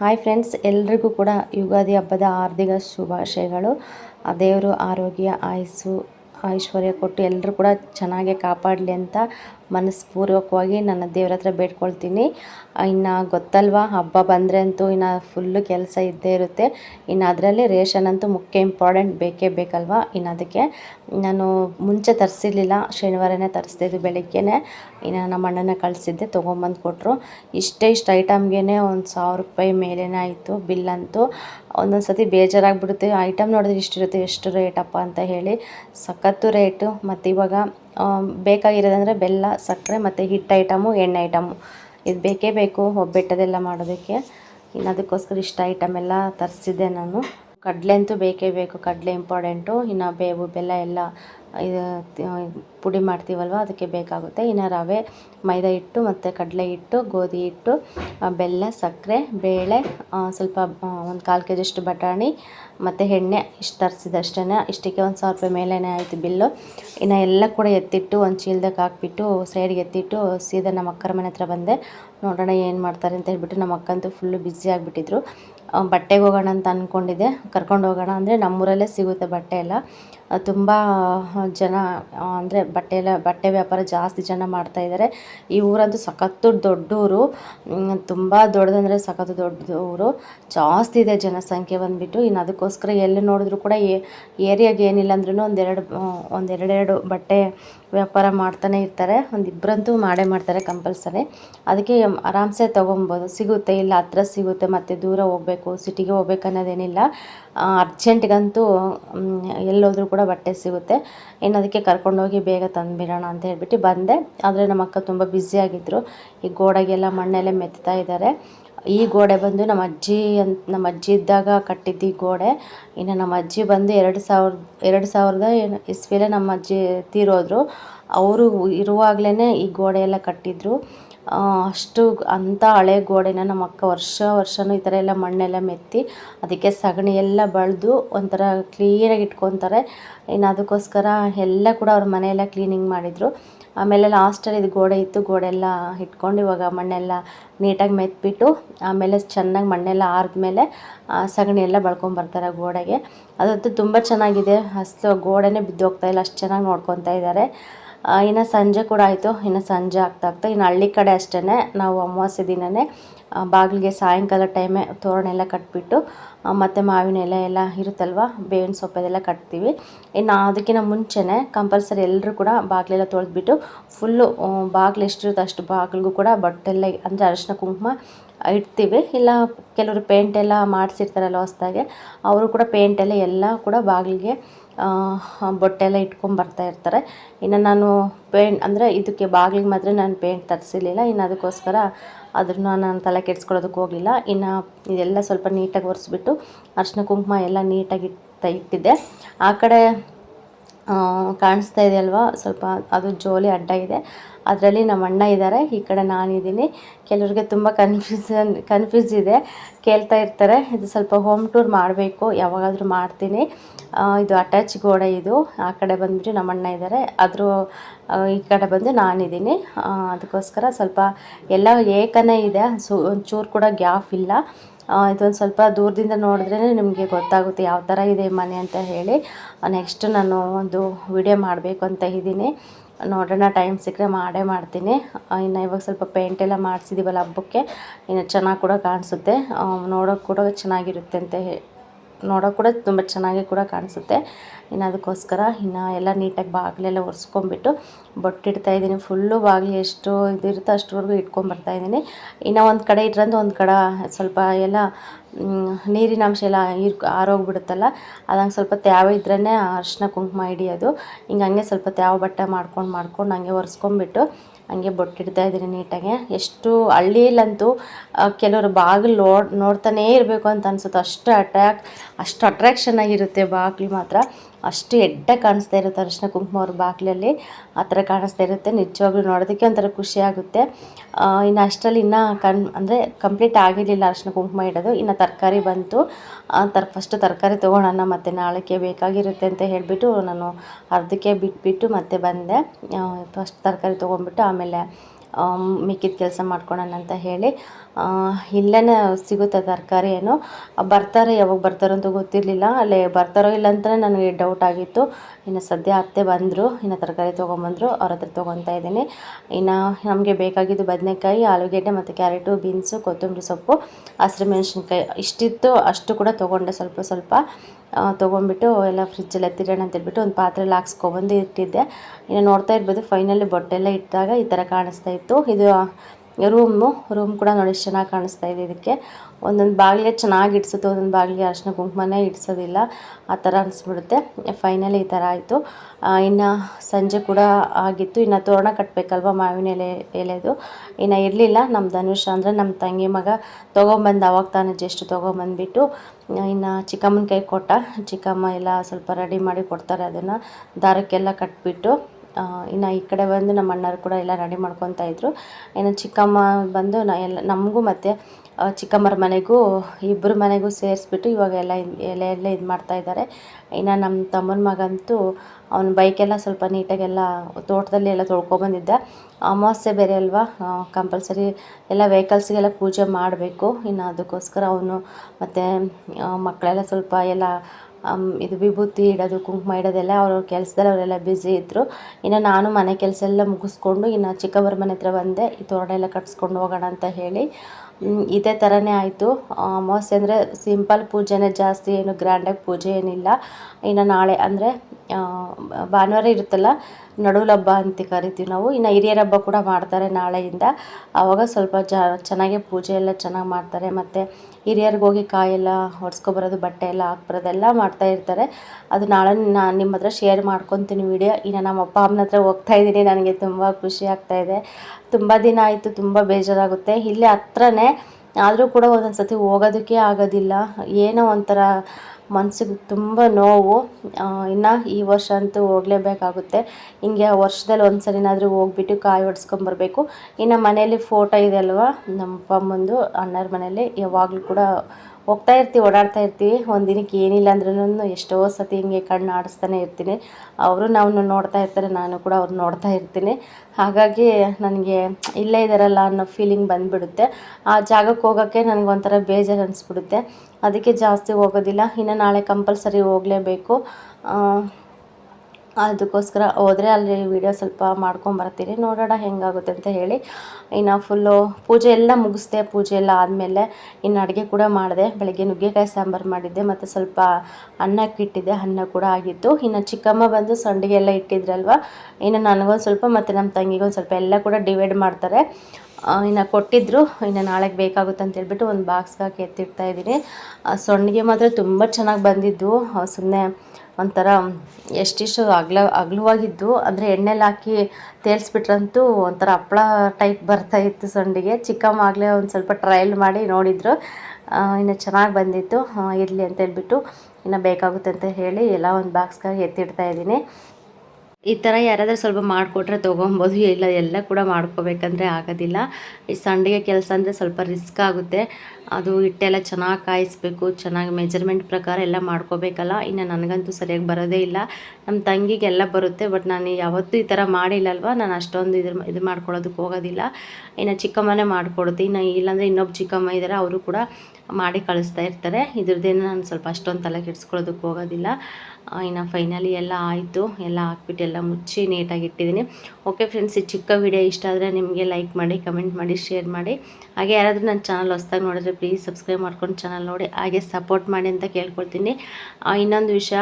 Hi friends ಎಲ್ರಿಗೂ ಕೂಡ ಯುಗಾದಿ ಹಬ್ಬದ ಹಾರ್ದಿಕ ಶುಭಾಶಯಗಳು. ಆ ದೇವರು ಆರೋಗ್ಯ, ಆಯಸ್ಸು, ಐಶ್ವರ್ಯ ಕೊಟ್ಟು ಎಲ್ಲರೂ ಕೂಡ ಚೆನ್ನಾಗೇ ಕಾಪಾಡಲಿ ಅಂತ ಮನಸ್ಪೂರ್ವಕವಾಗಿ ನನ್ನ ದೇವ್ರ ಹತ್ರ ಬೇಡ್ಕೊಳ್ತೀನಿ. ಇನ್ನು ಗೊತ್ತಲ್ವಾ, ಹಬ್ಬ ಬಂದರೆ ಅಂತೂ ಇನ್ನು ಫುಲ್ಲು ಕೆಲಸ ಇದ್ದೇ ಇರುತ್ತೆ. ಇನ್ನು ಅದರಲ್ಲಿ ರೇಷನ್ ಅಂತೂ ಮುಖ್ಯ ಇಂಪಾರ್ಟೆಂಟ್ ಬೇಕೇ ಬೇಕಲ್ವಾ? ಇನ್ನು ಅದಕ್ಕೆ ನಾನು ಮುಂಚೆ ತರಿಸಿರ್ಲಿಲ್ಲ, ಶನಿವಾರನೇ ತರಿಸ್ತಿದ್ದು ಬೆಳಿಗ್ಗೆ ಇನ್ನು ನಮ್ಮ ಅಣ್ಣನ ಕಳಿಸಿದ್ದೆ, ತೊಗೊಂಬಂದು ಕೊಟ್ಟರು ಇಷ್ಟೇ ಇಷ್ಟು ಐಟಮ್ಗೆ ಒಂದು ಸಾವಿರ ರೂಪಾಯಿ ಮೇಲೇ ಆಯಿತು ಬಿಲ್ ಅಂತೂ. ಒಂದೊಂದು ಸತಿ ಬೇಜಾರಾಗ್ಬಿಡುತ್ತೆ, ಐಟಮ್ ನೋಡಿದ್ರೆ ಇಷ್ಟಿರುತ್ತೆ, ಎಷ್ಟು ರೇಟಪ್ಪ ಅಂತ ಹೇಳಿ. ಸಖತ್ತು ರೇಟು ಮತ್ತು ಇವಾಗ ಬೇಕಾಗಿರೋದಂದರೆ ಬೆಲ್ಲ, ಸಕ್ಕರೆ ಮತ್ತು ಹಿಟ್ಟು ಐಟಮು, ಎಣ್ಣೆ ಐಟಮು. ಇದು ಬೇಕೇ ಬೇಕು ಒಬ್ಬೆಟ್ಟದೆಲ್ಲ ಮಾಡೋದಕ್ಕೆ. ಇನ್ನು ಅದಕ್ಕೋಸ್ಕರ ಇಷ್ಟ ಐಟಮ್ ಎಲ್ಲ ತರಿಸಿದ್ದೆ ನಾನು. ಕಡಲೆ ಅಂತೂ ಬೇಕೇ ಬೇಕು, ಕಡಲೆ ಇಂಪಾರ್ಟೆಂಟು ಇನ್ನು ಬೇವು, ಬೆಲ್ಲ ಎಲ್ಲ ಇದು ಪುಡಿ ಮಾಡ್ತೀವಲ್ವ? ಅದಕ್ಕೆ ಬೇಕಾಗುತ್ತೆ. ಇನ್ನು ರವೆ, ಮೈದಾ ಹಿಟ್ಟು ಮತ್ತು ಕಡಲೆ ಹಿಟ್ಟು, ಗೋಧಿ ಹಿಟ್ಟು ಬೆಲ್ಲ, ಸಕ್ಕರೆ, ಬೇಳೆ ಸ್ವಲ್ಪ ಒಂದು ಕಾಲು ಕೆ ಜಿಯಷ್ಟು ಬಟಾಣಿ ಮತ್ತು ಎಣ್ಣೆ ಇಷ್ಟು ತರಿಸಿದಷ್ಟೇ ಇಷ್ಟಕ್ಕೆ ಒಂದು ಸಾವಿರ ರೂಪಾಯಿ ಮೇಲೇ ಆಯಿತು ಬಿಲ್ಲು. ಇನ್ನು ಎಲ್ಲ ಕೂಡ ಎತ್ತಿಟ್ಟು ಒಂದು ಚೀಲ್ದಕ್ಕೆ ಹಾಕ್ಬಿಟ್ಟು ಸೈಡ್ಗೆ ಎತ್ತಿಟ್ಟು ಸೀದಾ ನಮ್ಮ ಅಕ್ಕರ ಮನೆ ಹತ್ರ ಬಂದೆ. ನೋಡೋಣ ಏನು ಮಾಡ್ತಾರೆ ಅಂತ ಹೇಳ್ಬಿಟ್ಟು ನಮ್ಮ ಅಕ್ಕಂತೂ ಫುಲ್ಲು ಬ್ಯುಸಿ ಆಗಿಬಿಟ್ಟಿದ್ರು. ಬಟ್ಟೆಗೆ ಹೋಗೋಣ ಅಂತ ಅಂದ್ಕೊಂಡಿದ್ದೆ ಕರ್ಕೊಂಡು ಹೋಗೋಣ ಅಂದರೆ ನಮ್ಮೂರಲ್ಲೇ ಸಿಗುತ್ತೆ ಬಟ್ಟೆ ಎಲ್ಲ. ತುಂಬ ಜನ ಅಂದರೆ ಬಟ್ಟೆ ಬಟ್ಟೆ ವ್ಯಾಪಾರ ಜಾಸ್ತಿ ಜನ ಮಾಡ್ತಾ ಇದ್ದಾರೆ ಈ ಊರಂತೂ ಸಖತ್ತು ದೊಡ್ಡ ಊರು ತುಂಬ ದೊಡ್ಡದಂದರೆ ಸಖತ್ತು ದೊಡ್ಡ ಊರು ಜಾಸ್ತಿ ಇದೆ ಜನಸಂಖ್ಯೆ ಬಂದುಬಿಟ್ಟು. ಇನ್ನು ಅದಕ್ಕೋಸ್ಕರ ಎಲ್ಲಿ ನೋಡಿದ್ರು ಕೂಡ ಏರಿಯಾಗೆ ಏನಿಲ್ಲ ಅಂದ್ರೂ ಒಂದೆರಡು ಒಂದೆರಡೆರಡು ಬಟ್ಟೆ ವ್ಯಾಪಾರ ಮಾಡ್ತಾನೆ ಇರ್ತಾರೆ. ಒಂದು ಇಬ್ಬರಂತೂ ಮಾಡೇ ಮಾಡ್ತಾರೆ ಕಂಪಲ್ಸರಿ. ಅದಕ್ಕೆ ಆರಾಮ್ಸೆ ತೊಗೊಬೋದು. ಸಿಗುತ್ತೆ, ಇಲ್ಲ ಹತ್ರ ಸಿಗುತ್ತೆ, ಮತ್ತು ದೂರ ಹೋಗಬೇಕು, ಸಿಟಿಗೆ ಹೋಗ್ಬೇಕು ಅನ್ನೋದೇನಿಲ್ಲ. ಅರ್ಜೆಂಟ್ಗಂತೂ ಎಲ್ಲೋದ್ರೂ ಕೂಡ ಬಟ್ಟೆ ಸಿಗುತ್ತೆ. ಇನ್ನು ಅದಕ್ಕೆ ಕರ್ಕೊಂಡೋಗಿ ಬೇಗ ತಂದುಬಿಡೋಣ ಅಂತ ಹೇಳ್ಬಿಟ್ಟು ಬಂದೆ. ಆದರೆ ನಮ್ಮ ಅಕ್ಕ ತುಂಬ ಬ್ಯುಸಿಯಾಗಿದ್ದರು ಈ ಗೋಡೆಗೆಲ್ಲ ಮಣ್ಣೆಲ್ಲ ಮೆತ್ತಾ ಇದ್ದಾರೆ. ಈ ಗೋಡೆ ಬಂದು ನಮ್ಮ ಅಜ್ಜಿ ಅಂತ ನಮ್ಮ ಅಜ್ಜಿ ಇದ್ದಾಗ ಕಟ್ಟಿದ್ದು ಈ ಗೋಡೆ. ಇನ್ನು ನಮ್ಮ ಅಜ್ಜಿ ಬಂದು ಎರಡು ಸಾವಿರದ ಎರಡು ಸಾವಿರದ ಏನು ಇಸ್ವಿಲೇ ನಮ್ಮ ಅಜ್ಜಿ ತೀರೋದ್ರು. ಅವರು ಇರುವಾಗಲೇ ಈ ಗೋಡೆ ಎಲ್ಲ ಕಟ್ಟಿದ್ರು. ಅಷ್ಟು ಅಂಥ ಹಳೆ ಗೋಡೆನ ನಮ್ಮ ಅಕ್ಕ ವರ್ಷ ವರ್ಷವೂ ಈ ಥರ ಎಲ್ಲ ಮಣ್ಣೆಲ್ಲ ಮೆತ್ತಿ ಅದಕ್ಕೆ ಸಗಣಿ ಎಲ್ಲ ಬಳಿದು ಒಂಥರ ಕ್ಲೀನಾಗಿ ಇಟ್ಕೊತಾರೆ. ಇನ್ನು ಅದಕ್ಕೋಸ್ಕರ ಎಲ್ಲ ಕೂಡ ಅವ್ರ ಮನೆಯೆಲ್ಲ ಕ್ಲೀನಿಂಗ್ ಮಾಡಿದರು. ಆಮೇಲೆ ಲಾಸ್ಟಲ್ಲಿ ಇದು ಗೋಡೆ ಇತ್ತು ಗೋಡೆ ಎಲ್ಲ ಇಟ್ಕೊಂಡು ಇವಾಗ ಮಣ್ಣೆಲ್ಲ ನೀಟಾಗಿ ಮೆತ್ಬಿಟ್ಟು ಆಮೇಲೆ ಚೆನ್ನಾಗಿ ಮಣ್ಣೆಲ್ಲ ಆರಿದ್ಮೇಲೆ ಸಗಣಿ ಎಲ್ಲ ಬಳ್ಕೊಂಬರ್ತಾರೆ ಗೋಡೆಗೆ. ಅದಂತೂ ತುಂಬ ಚೆನ್ನಾಗಿದೆ. ಅಷ್ಟು ಗೋಡೆನೇ ಬಿದ್ದೋಗ್ತಾ ಇಲ್ಲ, ಅಷ್ಟು ಚೆನ್ನಾಗಿ ನೋಡ್ಕೊತಾ ಇದ್ದಾರೆ. ಇನ್ನು ಸಂಜೆ ಕೂಡ ಆಯಿತು, ಇನ್ನು ಸಂಜೆ ಆಗ್ತಾ ಆಗ್ತಾ, ಇನ್ನು ಹಳ್ಳಿ ಕಡೆ ಅಷ್ಟೇ ನಾವು ಅಮಾವಾಸ್ಯೆ ದಿನವೇ ಬಾಗಿಲಿಗೆ ಸಾಯಂಕಾಲ ಟೈಮೇ ತೋರಣ ಕಟ್ಬಿಟ್ಟು ಮತ್ತು ಮಾವಿನ ಎಲೆ ಎಲ್ಲ ಇರುತ್ತಲ್ವ, ಬೇವಿನ ಸೊಪ್ಪದೆಲ್ಲ ಕಟ್ತೀವಿ. ಇನ್ನು ಅದಕ್ಕಿಂತ ಮುಂಚೆನೇ ಕಂಪಲ್ಸರಿ ಎಲ್ಲರೂ ಕೂಡ ಬಾಗಿಲೆಲ್ಲ ತೊಳೆದ್ಬಿಟ್ಟು ಫುಲ್ಲು ಬಾಗಿಲು ಎಷ್ಟಿರುತ್ತೆ ಅಷ್ಟು ಬಾಗಿಲಿಗೂ ಕೂಡ ಬಟ್ಟೆಲ್ಲ ಅಂದರೆ ಅರಿಶಿನ ಕುಂಕುಮ ಇಡ್ತೀವಿ. ಇಲ್ಲ, ಕೆಲವರು ಪೇಂಟೆಲ್ಲ ಮಾಡಿಸಿರ್ತಾರಲ್ಲ ಹೊಸ್ದಾಗೆ, ಅವರು ಕೂಡ ಪೇಂಟೆಲ್ಲ ಎಲ್ಲ ಕೂಡ ಬಾಗಿಲಿಗೆ ಬೊಟ್ಟೆಲ್ಲ ಇಟ್ಕೊಂಬರ್ತಾ ಇರ್ತಾರೆ. ಇನ್ನು ನಾನು ಪೇಂಟ್, ಅಂದರೆ ಇದಕ್ಕೆ ಬಾಗಿಲಿಗೆ ಮಾತ್ರ ನಾನು ಪೇಂಟ್ ತರಿಸಿರ್ಲಿಲ್ಲ. ಇನ್ನು ಅದಕ್ಕೋಸ್ಕರ ಅದನ್ನು ನಾನು ತಲೆ ಕೆಡ್ಸ್ಕೊಳ್ಳೋದಕ್ಕೆ ಹೋಗಲಿಲ್ಲ. ಇನ್ನು ಇದೆಲ್ಲ ಸ್ವಲ್ಪ ನೀಟಾಗಿ ಒರೆಸ್ಬಿಟ್ಟು ಅರಿಶಿನ ಕುಂಕುಮ ಎಲ್ಲ ನೀಟಾಗಿ ಇಟ್ಟು ಇಟ್ಟಿದ್ದೆ. ಆ ಕಡೆ ಕಾಣಿಸ್ತಾ ಇದೆ ಅಲ್ವಾ? ಸ್ವಲ್ಪ ಅದು ಜೋಲಿ ಅಡ್ಡ ಇದೆ. ಅದರಲ್ಲಿ ನಮ್ಮ ಅಣ್ಣ ಇದ್ದಾರೆ ಈ ಕಡೆ ನಾನಿದ್ದೀನಿ. ಕೆಲವ್ರಿಗೆ ತುಂಬ ಕನ್ಫ್ಯೂಸನ್ ಕನ್ಫ್ಯೂಸ್ ಇದೆ. ಕೇಳ್ತಾ ಇರ್ತಾರೆ. ಇದು ಸ್ವಲ್ಪ ಹೋಮ್ ಟೂರ್ ಮಾಡಬೇಕು. ಯಾವಾಗಾದರೂ ಮಾಡ್ತೀನಿ. ಇದು ಅಟ್ಯಾಚ್ ಗೋಡೆ ಇದು. ಆ ಕಡೆ ಬಂದುಬಿಟ್ಟು ನಮ್ಮ ಅಣ್ಣ ಇದ್ದಾರೆ ಅದ್ರ ಈ ಕಡೆ ಬಂದು ನಾನಿದ್ದೀನಿ. ಅದಕ್ಕೋಸ್ಕರ ಸ್ವಲ್ಪ ಎಲ್ಲ ಏಕನೇ ಇದೆ. ಸೊ, ಒಂಚೂರು ಕೂಡ ಗ್ಯಾಪ್ ಇಲ್ಲ. ಇದೊಂದು ಸ್ವಲ್ಪ ದೂರದಿಂದ ನೋಡಿದ್ರೇ ನಿಮಗೆ ಗೊತ್ತಾಗುತ್ತೆ ಯಾವ ಥರ ಇದೆ ಮನೆ ಅಂತ ಹೇಳಿ. ನೆಕ್ಸ್ಟ್ ನಾನು ಒಂದು ವಿಡಿಯೋ ಮಾಡಬೇಕು ಅಂತ ಇದ್ದೀನಿ. ನೋಡೋಣ ಟೈಮ್ ಸಿಕ್ಕರೆ ಮಾಡೇ ಮಾಡ್ತೀನಿ. ಇನ್ನು ಇವಾಗ ಸ್ವಲ್ಪ ಪೇಂಟ್ ಎಲ್ಲ ಮಾಡಿಸಿದ್ದೀವಲ್ಲ ಹಬ್ಬಕ್ಕೆ, ಇನ್ನು ಚೆನ್ನಾಗಿ ಕೂಡ ಕಾಣಿಸುತ್ತೆ. ನೋಡೋಕೆ ಕೂಡ ಚೆನ್ನಾಗಿರುತ್ತೆ ಅಂತ ನೋಡೋ ಕೂಡ ತುಂಬ ಚೆನ್ನಾಗಿ ಕೂಡ ಕಾಣಿಸುತ್ತೆ. ಇನ್ನು ಅದಕ್ಕೋಸ್ಕರ ಇನ್ನು ಎಲ್ಲ ನೀಟಾಗಿ ಬಾಗಿಲೆಲ್ಲ ಒರೆಸ್ಕೊಂಬಿಟ್ಟು ಬೊಟ್ಟಿಡ್ತಾ ಇದ್ದೀನಿ. ಫುಲ್ಲು ಬಾಗಿಲು ಎಷ್ಟು ಇದಿರುತ್ತೋ ಅಷ್ಟರವರೆಗೂ ಇಟ್ಕೊಂಬರ್ತಾ ಇದ್ದೀನಿ. ಇನ್ನು ಒಂದು ಕಡೆ ಇಟ್ರಂದು ಒಂದು ಕಡೆ ಸ್ವಲ್ಪ ಎಲ್ಲ ನೀರಿನ ಅಂಶ ಎಲ್ಲ ಇರ್ ಆರೋಗ್ಬಿಡುತ್ತಲ್ಲ, ಅದಂಗೆ ಸ್ವಲ್ಪ ತ್ಯಾವ ಇದ್ರೇ ಅರಿಶಿನ ಕುಂಕುಮ ಹಿಡಿಯೋದು ಹಿಂಗೆ ಹಂಗೆ ಸ್ವಲ್ಪ ತ್ಯಾವ ಬಟ್ಟೆ ಮಾಡ್ಕೊಂಡು ಮಾಡ್ಕೊಂಡು ಹಂಗೆ ಒರೆಸ್ಕೊಂಬಿಟ್ಟು ಹಂಗೆ ಬೊಟ್ಟಿಡ್ತಾ ಇದ್ದೀನಿ ನೀಟಾಗೆ. ಎಷ್ಟು ಹಳ್ಳಿಯಲ್ಲಂತೂ ಕೆಲವರು ಬಾಗಿಲು ನೋಡ್ ನೋಡ್ತಾನೇ ಇರಬೇಕು ಅಂತ ಅನ್ಸುತ್ತೆ. ಅಷ್ಟು ಅಟ್ಯಾಕ್ ಅಷ್ಟು ಅಟ್ರಾಕ್ಷನ್ ಆಗಿರುತ್ತೆ ಬಾಗಿಲು ಮಾತ್ರ. ಅಷ್ಟು ಎಡ್ಡ ಕಾಣಿಸ್ತಾ ಇರುತ್ತೆ ಅರಿಶಿನ ಕುಂಕುಮ ಅವ್ರ ಬಾಗಿಲಲ್ಲಿ. ಆ ಥರ ಕಾಣಿಸ್ತಾ ಇರುತ್ತೆ. ನಿಜವಾಗ್ಲೂ ನೋಡೋದಕ್ಕೆ ಒಂಥರ ಖುಷಿ ಆಗುತ್ತೆ. ಇನ್ನು ಅಷ್ಟರಲ್ಲಿ ಇನ್ನು ಕನ್ ಅಂದರೆ ಕಂಪ್ಲೀಟ್ ಆಗಿರಲಿಲ್ಲ ಅರಿಶಿನ ಕುಂಕುಮ ಇಡೋದು. ಇನ್ನು ತರಕಾರಿ ಬಂತು. ತರ್ ಫಸ್ಟ್ ತರಕಾರಿ ತೊಗೊಳೋಣ ಮತ್ತು ನಾಳೆಗೆ ಬೇಕಾಗಿರುತ್ತೆ ಅಂತ ಹೇಳಿಬಿಟ್ಟು ನಾನು ಅರ್ಧಕ್ಕೆ ಬಿಟ್ಬಿಟ್ಟು ಮತ್ತೆ ಬಂದೆ. ಫಸ್ಟ್ ತರಕಾರಿ ತೊಗೊಂಡ್ಬಿಟ್ಟು ಆಮೇಲೆ ಮಿಕ್ಕಿದ ಕೆಲಸ ಮಾಡ್ಕೊಳೋಣ ಅಂತ ಹೇಳಿ ಇಲ್ಲೇ ಸಿಗುತ್ತೆ ತರಕಾರಿ ಏನು. ಬರ್ತಾರೆ, ಯಾವಾಗ ಬರ್ತಾರೋ ಅಂತ ಗೊತ್ತಿರಲಿಲ್ಲ. ಅಲ್ಲೇ ಬರ್ತಾರೋ ಇಲ್ಲ ಅಂತಲೇ ನನಗೆ ಡೌಟ್ ಆಗಿತ್ತು. ಇನ್ನು ಸದ್ಯ ಅತ್ತೆ ಬಂದರು, ಇನ್ನು ತರಕಾರಿ ತೊಗೊಂಬಂದರು, ಅವ್ರ ಹತ್ರ ತೊಗೊತಾ ಇದ್ದೀನಿ. ಇನ್ನು ನಮಗೆ ಬೇಕಾಗಿದ್ದು ಬದನೆಕಾಯಿ, ಆಲೂಗೆಡ್ಡೆ ಮತ್ತು ಕ್ಯಾರೆಟು, ಬೀನ್ಸು, ಕೊತ್ತಂಬರಿ ಸೊಪ್ಪು, ಹಸಿರು ಮೆಣಸಿನ್ಕಾಯಿ. ಇಷ್ಟಿತ್ತು, ಅಷ್ಟು ಕೂಡ ತೊಗೊಂಡೆ ಸ್ವಲ್ಪ ಸ್ವಲ್ಪ. ತೊಗೊಂಡ್ಬಿಟ್ಟು ಎಲ್ಲ ಫ್ರಿಜ್ಜಲ್ಲಿ ಎತ್ತಿಡೋಣ ಅಂತೇಳ್ಬಿಟ್ಟು ಒಂದು ಪಾತ್ರೆಲಿ ಹಾಕ್ಸ್ಕೊಬಂದು ಇಟ್ಟಿದ್ದೆ. ಇನ್ನು ನೋಡ್ತಾ ಇರ್ಬೋದು ಫೈನಲಿ ಬೊಟ್ಟೆಲ್ಲ ಇಟ್ಟಾಗ ಈ ಥರ ಕಾಣಿಸ್ತಾ ಇತ್ತು. ಇದು ರೂಮು ರೂಮ್ ಕೂಡ ನೋಡಿ ಚೆನ್ನಾಗಿ ಕಾಣಿಸ್ತಾ ಇದೆ ಇದಕ್ಕೆ. ಒಂದೊಂದು ಬಾಗಿಲೇ ಚೆನ್ನಾಗಿ ಇಡ್ಸುತ್ತೆ, ಒಂದೊಂದು ಬಾಗಿಲಿಗೆ ಅರ್ಶಿನ ಕುಂಕುಮನೇ ಇಡ್ಸೋದಿಲ್ಲ. ಆ ಥರ ಅನಿಸ್ಬಿಡುತ್ತೆ. ಫೈನಲಿ ಈ ಥರ ಆಯಿತು. ಇನ್ನು ಸಂಜೆ ಕೂಡ ಆಗಿತ್ತು. ಇನ್ನು ತೋರಣ ಕಟ್ಟಬೇಕಲ್ವ ಮಾವಿನ ಎಲೆ, ಎಲೆದು. ಇನ್ನು ಇರಲಿಲ್ಲ. ನಮ್ಮ ಧನುಷ್ ಅಂದರೆ ನಮ್ಮ ತಂಗಿ ಮಗ ತೊಗೊಂಬಂದು ಅವಾಗ ತಾನೇ ಜಸ್ಟ್ ತೊಗೊಂಬಂದ್ಬಿಟ್ಟು ಇನ್ನು ಚಿಕ್ಕಮ್ಮನ ಕೈ ಕೊಟ್ಟ. ಚಿಕ್ಕಮ್ಮ ಎಲ್ಲ ಸ್ವಲ್ಪ ರೆಡಿ ಮಾಡಿ ಕೊಡ್ತಾರೆ ಅದನ್ನು. ದಾರಕ್ಕೆಲ್ಲ ಕಟ್ಬಿಟ್ಟು ಇನ್ನು ಈ ಕಡೆ ಬಂದು ನಮ್ಮ ಅಣ್ಣರು ಕೂಡ ಎಲ್ಲ ರೆಡಿ ಮಾಡ್ಕೊತಾ ಇದ್ದರು ಇನ್ನು ಚಿಕ್ಕಮ್ಮ ಬಂದು ನ ಎಲ್ಲ ನಮಗೂ ಮತ್ತು ಚಿಕ್ಕಮ್ಮರ ಮನೆಗೂ ಇಬ್ಬರ ಮನೆಗೂ ಸೇರಿಸ್ಬಿಟ್ಟು ಇವಾಗ ಎಲ್ಲ ಎಲೆ ಎಲ್ಲ ಇದು ಮಾಡ್ತಾ ಇದ್ದಾರೆ ಇನ್ನು ನಮ್ಮ ತಮ್ಮನ ಮಗಂತೂ ಅವನ ಬೈಕೆಲ್ಲ ಸ್ವಲ್ಪ ನೀಟಾಗೆಲ್ಲ ತೋಟದಲ್ಲಿ ಎಲ್ಲ ತೊಳ್ಕೊಬಂದಿದ್ದ ಅಮಾವಾಸ್ಯೆ ಬೇರೆ ಅಲ್ವಾ? ಕಂಪಲ್ಸರಿ ಎಲ್ಲ ವೆಹಿಕಲ್ಸ್ಗೆಲ್ಲ ಪೂಜೆ ಮಾಡಬೇಕು. ಇನ್ನು ಅದಕ್ಕೋಸ್ಕರ ಅವನು ಮತ್ತು ಮಕ್ಕಳೆಲ್ಲ ಸ್ವಲ್ಪ ಎಲ್ಲ ಇದು ವಿಭೂತಿ ಇಡೋದು, ಕುಂಕುಮ ಇಡೋದೆಲ್ಲ ಅವ್ರವ್ರ ಕೆಲಸದಲ್ಲಿ ಅವರೆಲ್ಲ ಬ್ಯುಸಿ ಇದ್ದರು ಇನ್ನು ನಾನು ಮನೆ ಕೆಲಸ ಎಲ್ಲ ಮುಗಿಸ್ಕೊಂಡು ಇನ್ನು ಚಿಕ್ಕವ್ರ ಮನೆ ಹತ್ರ ಬಂದೆ, ಈ ತೋರಣ ಎಲ್ಲ ಕಟ್ಸ್ಕೊಂಡು ಹೋಗೋಣ ಅಂತ ಹೇಳಿ. ಇದೇ ಥರನೇ ಆಯಿತು. ಅಮಾವಾಸ್ಯೆ ಅಂದರೆ ಸಿಂಪಲ್ ಪೂಜೆನೇ ಜಾಸ್ತಿ ಏನು ಗ್ರ್ಯಾಂಡಾಗಿ ಪೂಜೆ ಏನಿಲ್ಲ. ಇನ್ನು ನಾಳೆ ಅಂದರೆ ಭಾನುವಾರ ಇರುತ್ತಲ್ಲ ನಡುವಿನ ಹಬ್ಬ ಅಂತ ಕರಿತೀವಿ ನಾವು. ಇನ್ನು ಹಿರಿಯರ ಹಬ್ಬ ಕೂಡ ಮಾಡ್ತಾರೆ ನಾಳೆಯಿಂದ. ಆವಾಗ ಸ್ವಲ್ಪ ಜ, ಚೆನ್ನಾಗಿ ಪೂಜೆ ಎಲ್ಲ ಚೆನ್ನಾಗಿ ಮಾಡ್ತಾರೆ. ಮತ್ತು ಹಿರಿಯರಿಗೆ ಹೋಗಿ ಕಾಯೆಲ್ಲ ಹೊಡ್ಸ್ಕೊಬರೋದು, ಬಟ್ಟೆ ಎಲ್ಲ ಹಾಕ್ಬರೋದೆಲ್ಲ ಮಾಡ್ತಾ ಇರ್ತಾರೆ. ಅದು ನಾಳೆ ನಾನು ನಿಮ್ಮ ಹತ್ರ ಶೇರ್ ಮಾಡ್ಕೊತೀನಿ ವಿಡಿಯೋ ಇನ್ನು ನಮ್ಮ ಅಪ್ಪ ಅಮ್ಮನ ಹತ್ರ ಹೋಗ್ತಾ ಇದ್ದೀನಿ. ನನಗೆ ತುಂಬ ಖುಷಿ ಆಗ್ತಾಯಿದೆ ತುಂಬ ದಿನ ಆಯಿತು, ತುಂಬ ಬೇಜಾರಾಗುತ್ತೆ. ಇಲ್ಲೇ ಹತ್ರನೇ ಆದರೂ ಕೂಡ ಒಂದೊಂದು ಸತಿ ಹೋಗೋದಕ್ಕೆ ಆಗೋದಿಲ್ಲ. ಏನೋ ಒಂಥರ ಮನಸ್ಸಿಗೆ ತುಂಬ ನೋವು. ಇನ್ನು ಈ ವರ್ಷ ಅಂತೂ ಹೋಗಲೇಬೇಕಾಗುತ್ತೆ. ಹಿಂಗೆ ವರ್ಷದಲ್ಲಿ ಒಂದು ಸರಿನಾದರೂ ಹೋಗ್ಬಿಟ್ಟು ಕಾಯಿ ಹೊಡ್ಸ್ಕೊಂಬರ್ಬೇಕು ಇನ್ನು ಮನೆಯಲ್ಲಿ ಫೋಟೋ ಇದೆ ಅಲ್ವಾ? ನಮ್ಮ ಅಪ್ಪಮ್ಮಂದು ಅಣ್ಣರ ಮನೇಲಿ ಯಾವಾಗಲೂ ಕೂಡ ಹೋಗ್ತಾ ಇರ್ತೀವಿ, ಓಡಾಡ್ತಾ ಇರ್ತೀವಿ. ಒಂದು ದಿನಕ್ಕೆ ಏನಿಲ್ಲ ಅಂದ್ರೂ ಎಷ್ಟೋ ಸತಿ ಹಿಂಗೆ ಕಣ್ಣು ಆಡಿಸ್ತಾನೆ ಇರ್ತೀನಿ. ಅವರು ನಾವು ನೋಡ್ತಾ ಇರ್ತಾರೆ, ನಾನು ಕೂಡ ಅವ್ರು ನೋಡ್ತಾ ಇರ್ತೀನಿ. ಹಾಗಾಗಿ ನನಗೆ ಇಲ್ಲೇ ಇದ್ದಾರಲ್ಲ ಅನ್ನೋ ಫೀಲಿಂಗ್ ಬಂದುಬಿಡುತ್ತೆ. ಆ ಜಾಗಕ್ಕೆ ಹೋಗೋಕ್ಕೆ ನನಗೊಂಥರ ಬೇಜಾರು ಅನಿಸ್ಬಿಡುತ್ತೆ. ಅದಕ್ಕೆ ಜಾಸ್ತಿ ಹೋಗೋದಿಲ್ಲ. ಇನ್ನು ನಾಳೆ ಕಂಪಲ್ಸರಿ ಹೋಗಲೇಬೇಕು. ಅದಕ್ಕೋಸ್ಕರ ಹೋದರೆ ಅಲ್ಲಿ ವೀಡಿಯೋ ಸ್ವಲ್ಪ ಮಾಡ್ಕೊಂಬರ್ತೀರಿ ನೋಡೋಣ ಹೆಂಗಾಗುತ್ತೆ ಅಂತ ಹೇಳಿ. ಇನ್ನು ಫುಲ್ಲು ಪೂಜೆ ಎಲ್ಲ ಮುಗಿಸ್ದೆ, ಪೂಜೆ ಎಲ್ಲ ಆದಮೇಲೆ ಇನ್ನು ಅಡುಗೆ ಕೂಡ ಮಾಡಿದೆ. ಬೆಳಗ್ಗೆ ನುಗ್ಗೆಕಾಯಿ ಸಾಂಬಾರು ಮಾಡಿದ್ದೆ, ಮತ್ತು ಸ್ವಲ್ಪ ಅನ್ನಕ್ಕೆ ಇಟ್ಟಿದ್ದೆ ಅನ್ನ ಕೂಡ ಆಗಿತ್ತು. ಇನ್ನು ಚಿಕ್ಕಮ್ಮ ಬಂದು ಸಂಡಿಗೆ ಎಲ್ಲ ಇಟ್ಟಿದ್ರಲ್ವ, ಇನ್ನು ನನಗೊಂದು ಸ್ವಲ್ಪ ಮತ್ತು ನಮ್ಮ ತಂಗಿಗೊಂದು ಸ್ವಲ್ಪ ಎಲ್ಲ ಕೂಡ ಡಿವೈಡ್ ಮಾಡ್ತಾರೆ. ಇನ್ನು ಕೊಟ್ಟಿದ್ದರು ಇನ್ನು ನಾಳೆಗೆ ಬೇಕಾಗುತ್ತೆ ಅಂತ ಹೇಳ್ಬಿಟ್ಟು ಒಂದು ಬಾಕ್ಸ್ಗೆ ಎತ್ತಿಡ್ತಾ ಇದ್ದೀನಿ. ಸೊಂಡಿಗೆ ಮಾತ್ರ ತುಂಬ ಚೆನ್ನಾಗಿ ಬಂದಿದ್ದು. ಸುಮ್ಮನೆ ಒಂಥರ ಎಷ್ಟಿಷ್ಟು ಅಗಲ, ಅಗಲವಾಗಿದ್ದು, ಅಂದರೆ ಎಣ್ಣೆಲಿ ಹಾಕಿ ತೇಲ್ಸ್ಬಿಟ್ರಂತೂ ಒಂಥರ ಹಪ್ಪಳ ಟೈಪ್ ಬರ್ತಾಯಿತ್ತು ಸಂಡಿಗೆ. ಚಿಕ್ಕಮ್ಮ ಆಗಲೇ ಒಂದು ಸ್ವಲ್ಪ ಟ್ರಯಲ್ ಮಾಡಿ ನೋಡಿದರು. ಇನ್ನು ಚೆನ್ನಾಗಿ ಬಂದಿತ್ತು. ಇರಲಿ ಅಂತ ಹೇಳ್ಬಿಟ್ಟು ಇನ್ನು ಬೇಕಾಗುತ್ತೆ ಅಂತ ಹೇಳಿ ಎಲ್ಲ ಒಂದು ಬಾಕ್ಸ್ಗಾಗಿ ಎತ್ತಿಡ್ತಾ ಇದ್ದೀನಿ. ಈ ಥರ ಯಾರಾದರೂ ಸ್ವಲ್ಪ ಮಾಡಿಕೊಟ್ರೆ ತೊಗೊಬೋದು. ಇಲ್ಲ, ಎಲ್ಲ ಕೂಡ ಮಾಡ್ಕೋಬೇಕಂದ್ರೆ ಆಗೋದಿಲ್ಲ. ಈ ಸಂಡಿಗೆ ಕೆಲಸ ಅಂದರೆ ಸ್ವಲ್ಪ ರಿಸ್ಕ್ ಆಗುತ್ತೆ. ಅದು ಹಿಟ್ಟೆಲ್ಲ ಚೆನ್ನಾಗಿ ಕಾಯಿಸ್ಬೇಕು, ಚೆನ್ನಾಗಿ ಮೆಜರ್ಮೆಂಟ್ ಪ್ರಕಾರ ಎಲ್ಲ ಮಾಡ್ಕೋಬೇಕಲ್ಲ. ಇನ್ನು ನನಗಂತೂ ಸರಿಯಾಗಿ ಬರೋದೇ ಇಲ್ಲ. ನಮ್ಮ ತಂಗಿಗೆಲ್ಲ ಬರುತ್ತೆ ಬಟ್ ನಾನು ಯಾವತ್ತೂ ಈ ಥರ ಮಾಡಿಲ್ಲಲ್ವ? ನಾನು ಅಷ್ಟೊಂದು ಇದ್ರ, ಇದು ಮಾಡ್ಕೊಳ್ಳೋದಕ್ಕೆ ಹೋಗೋದಿಲ್ಲ. ಇನ್ನು ಚಿಕ್ಕಮ್ಮನೇ ಮಾಡಿಕೊಡುತ್ತೆ. ಇನ್ನು ಇಲ್ಲಾಂದರೆ ಇನ್ನೊಬ್ಬ ಚಿಕ್ಕಮ್ಮ ಇದ್ದಾರೆ ಅವರು ಕೂಡ ಮಾಡಿ ಕಳಿಸ್ತಾ ಇರ್ತಾರೆ. ಇದ್ರದ್ದೇನು ನಾನು ಸ್ವಲ್ಪ ಅಷ್ಟೊಂದು ತಲೆ ಕೆಡಿಸ್ಕೊಳ್ಳೋದಕ್ಕೆ ಹೋಗೋದಿಲ್ಲ. ಇನ್ನು ಫೈನಲಿ ಎಲ್ಲ ಆಯಿತು. ಎಲ್ಲ ಹಾಕ್ಬಿಟ್ಟು ಎಲ್ಲ ಮುಚ್ಚಿ ನೀಟಾಗಿ ಇಟ್ಟಿದ್ದೀನಿ. ಓಕೆ ಫ್ರೆಂಡ್ಸ್ ಈ ಚಿಕ್ಕ ವಿಡಿಯೋ ಇಷ್ಟ ಆದರೆ ನಿಮಗೆ ಲೈಕ್ ಮಾಡಿ ಕಮೆಂಟ್ ಮಾಡಿ ಶೇರ್ ಮಾಡಿ. ಹಾಗೆ ಯಾರಾದರೂ ನನ್ನ ಚಾನಲ್ ಹೊಸ್ದಾಗಿ ನೋಡಿದ್ರೆ ಪ್ಲೀಸ್ ಸಬ್ಸ್ಕ್ರೈಬ್ ಮಾಡ್ಕೊಂಡು ಚಾನಲ್ ನೋಡಿ, ಹಾಗೆ ಸಪೋರ್ಟ್ ಮಾಡಿ ಅಂತ ಕೇಳ್ಕೊಳ್ತೀನಿ. ಇನ್ನೊಂದು ವಿಷಯ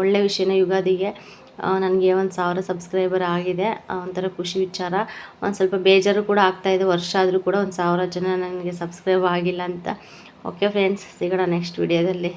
ಒಳ್ಳೆ ವಿಷಯನ ಯುಗಾದಿಗೆ. ನನಗೆ ಒಂದು ಸಾವಿರ ಸಬ್ಸ್ಕ್ರೈಬರ್ ಆಗಿದೆ. ಒಂಥರ ಖುಷಿ ವಿಚಾರ. ಒಂದು ಸ್ವಲ್ಪ ಬೇಜಾರು ಕೂಡ ಆಗ್ತಾಯಿದೆ ವರ್ಷ ಆದರೂ ಕೂಡ ಒಂದು ಸಾವಿರ ಜನ ನನಗೆ ಸಬ್ಸ್ಕ್ರೈಬ್ ಆಗಿಲ್ಲ ಅಂತ. ಓಕೆ ಫ್ರೆಂಡ್ಸ್ ಸಿಗೋಣ ನೆಕ್ಸ್ಟ್ ವಿಡಿಯೋದಲ್ಲಿ